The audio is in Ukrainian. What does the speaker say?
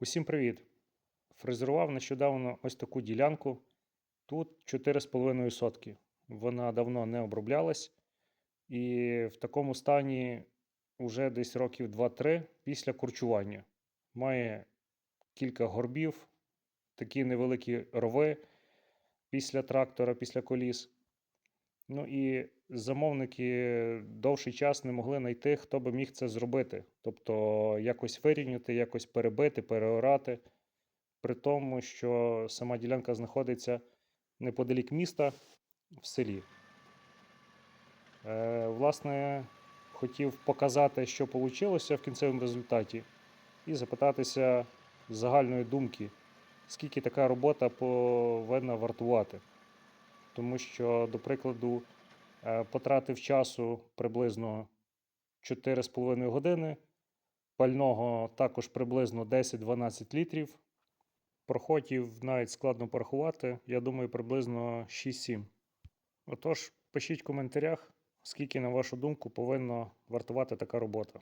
Усім привіт! Фрезерував нещодавно ось таку ділянку. Тут 4,5 сотки. Вона давно не оброблялась. І в такому стані вже десь років 2-3 після курчування. Має кілька горбів, такі невеликі рови після трактора, після коліс. Ну і замовники довший час не могли знайти, хто би міг це зробити. Тобто якось вирівняти, якось перебити, переорати. При тому, що сама ділянка знаходиться неподалік міста в селі. Е, власне, хотів показати, що вийшло в кінцевому результаті, і запитатися загальної думки, скільки така робота повинна вартувати. Тому що, до прикладу, е, потратив часу приблизно 4,5 години, пального також приблизно 10-12 літрів. Проходів навіть складно порахувати, я думаю, приблизно 6-7. Отож, пишіть в коментарях, скільки, на вашу думку, повинна вартувати така робота.